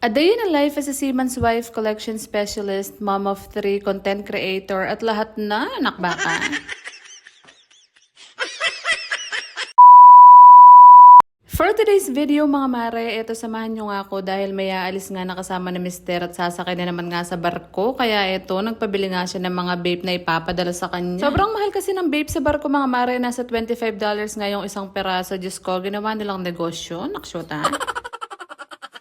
A day in a life as a seaman's wife, collection specialist, mom of three, content creator, at lahat na anak baka. For today's video mga mare, ito samahan nyo nga ako dahil may aalis nga nakasama ni Mister at sasakay na naman nga sa barko. Kaya ito, nagpabili nga siya ng mga vape na ipapadala sa kanya. Sobrang mahal kasi ng vape sa barko mga mare, nasa $25 nga yung isang peraso. Diyos ko, ginawa nilang negosyo. Naksyota.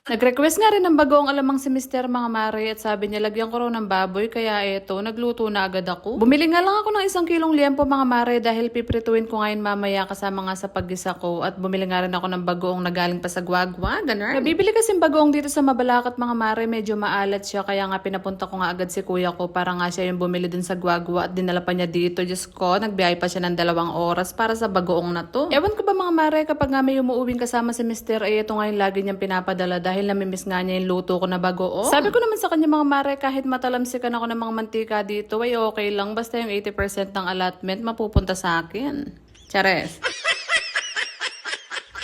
Nag-request nga rin ng bagoong alamang si Mister mga mare at sabi niya lagyan ko raw ng baboy kaya eto, nagluto na agad ako. Bumili nga lang ako ng isang kilong liempo mga mare dahil piprituin ko ngayon mamaya kasama nga sa paggisa ko at bumili nga rin ako ng bagoong nagaling pa sa guagwa, ganun. Nabibili kasi bagoong dito sa Mabalacat mga mare, medyo maalat siya kaya nga pinapunta ko nga agad si kuya ko para nga siya yung bumili dun sa guagwa at dinala pa niya dito. Diyos ko, nagbiyay pa siya ng dalawang oras para sa bagoong na to. Ewan ko ba mga mare kapag nga may umuuwing kasama si Mister ay ito nga yung lagi niyang pinapadala dahil namimiss nga niya yung luto ko na bagoong. Sabi ko naman sa kanya mga mare kahit matalamsikan ako ng mga mantika dito ay okay lang basta yung 80% ng allotment mapupunta sa akin. Chares.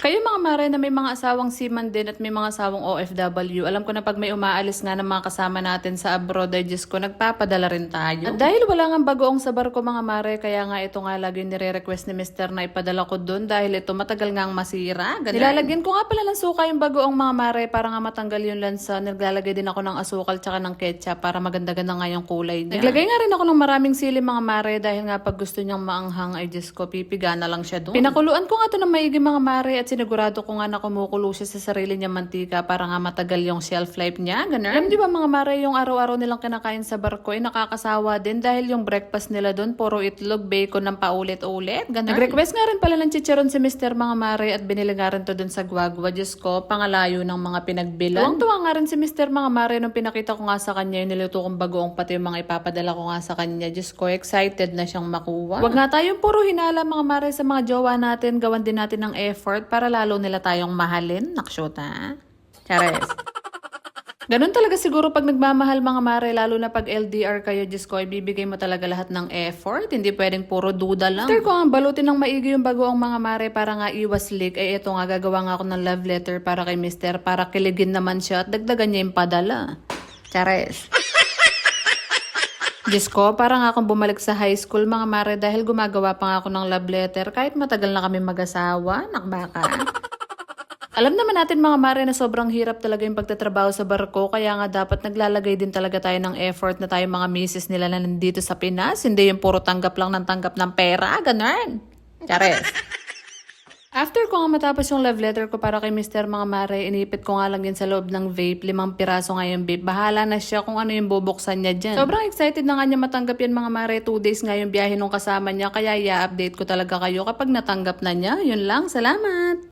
Kayo mga mare na may mga asawang seaman din at may mga asawang OFW, alam ko na pag may umaalis nga ng mga kasama natin sa abroad, ay Diyos ko, nagpapadala rin tayo. At dahil wala nga bagoong sa barko mga mare, kaya nga ito nga lagi nire-request ni Mr. na ipadala ko doon dahil ito matagal nga ang masira. Ganun. Nilalagyan ko nga pala ng suka yung bagoong mga mare para nga matanggal yung lansa. Naglalagay din ako ng asukal tsaka ng ketchup para maganda-ganda nga yung kulay niya. Naglagay nga rin ako ng maraming sili mga mare dahil nga pag gusto niyang maanghang ay Diyos ko, pipiga na lang siya doon. Pinakuluan ko nga to ng maigi mga mare at sinigurado ko nga na kumukulo siya sa sarili niya mantika para nga matagal yung shelf life niya. Ganun. Alam di ba mga mare, yung araw-araw nilang kinakain sa barko ay nakakasawa din dahil yung breakfast nila doon puro itlog, bacon ng paulit-ulit. Ganun. Nag-request nga rin pala ng chicharon si Mr. mga mare at binili nga rin to doon sa Guagua. Diyos ko, pangalayo ng mga pinagbilan. Tuwang-tuwa nga rin si Mr. mga mare nung pinakita ko nga sa kanya yung niluto kong bagoong pati yung mga ipapadala ko nga sa kanya. Diyos ko, excited na siyang makuha. Wag nga tayong puro hinala mga mare sa mga jowa natin. Gawan din natin ng effort para lalo nila tayong mahalin. Naksyota. Chares. Ganun talaga siguro pag nagmamahal mga mare, lalo na pag LDR kayo, Diyos ko, ibibigay mo talaga lahat ng effort. Hindi pwedeng puro duda lang. After ko ang balutin ng maigi yung bago ang mga mare para nga iwas leak, ay ito nga gagawa nga ako ng love letter para kay mister para kiligin naman siya at dagdagan niya yung padala. Chares. Diyos ko, parang akong bumalik sa high school mga mare dahil gumagawa pa ako ng love letter kahit matagal na kami mag-asawa. Nakbaka. Alam naman natin mga mare na sobrang hirap talaga yung pagtatrabaho sa barko kaya nga dapat naglalagay din talaga tayo ng effort na tayo mga misis nila na nandito sa Pinas. Hindi yung puro tanggap lang ng tanggap ng pera. Ganun. Chares. After ko nga matapos yung love letter ko para kay Mr. Mga Mare, inipit ko nga lang yun sa loob ng vape. Limang piraso nga yung vape. Bahala na siya kung ano yung bubuksan niya dyan. Sobrang excited na nga niya matanggap yan mga Mare. Two days nga yung biyahe nung kasama niya. Kaya i-update ko talaga kayo kapag natanggap na niya. Yun lang. Salamat!